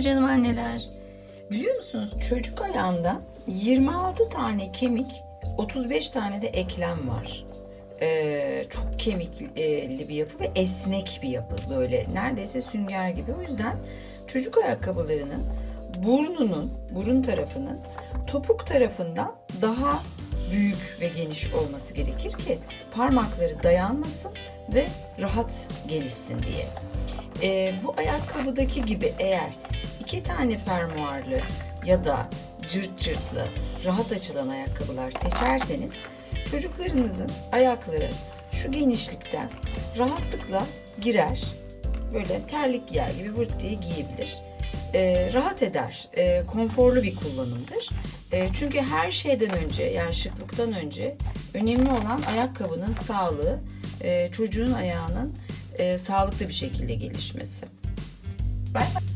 canım anneler. Biliyor musunuz çocuk ayağında 26 tane kemik, 35 tane de eklem var. Ee, çok kemikli bir yapı ve esnek bir yapı böyle neredeyse sünger gibi. O yüzden çocuk ayakkabılarının burnunun, burun tarafının topuk tarafından daha büyük ve geniş olması gerekir ki parmakları dayanmasın ve rahat gelişsin diye. Ee, bu ayakkabıdaki gibi eğer iki tane fermuarlı ya da cırt cırtlı rahat açılan ayakkabılar seçerseniz çocuklarınızın ayakları şu genişlikten rahatlıkla girer. Böyle terlik giyer gibi vırt diye giyebilir. Ee, rahat eder. Ee, konforlu bir kullanımdır. Ee, çünkü her şeyden önce yani şıklıktan önce önemli olan ayakkabının sağlığı, e, çocuğun ayağının e, sağlıklı bir şekilde gelişmesi. Bay bay.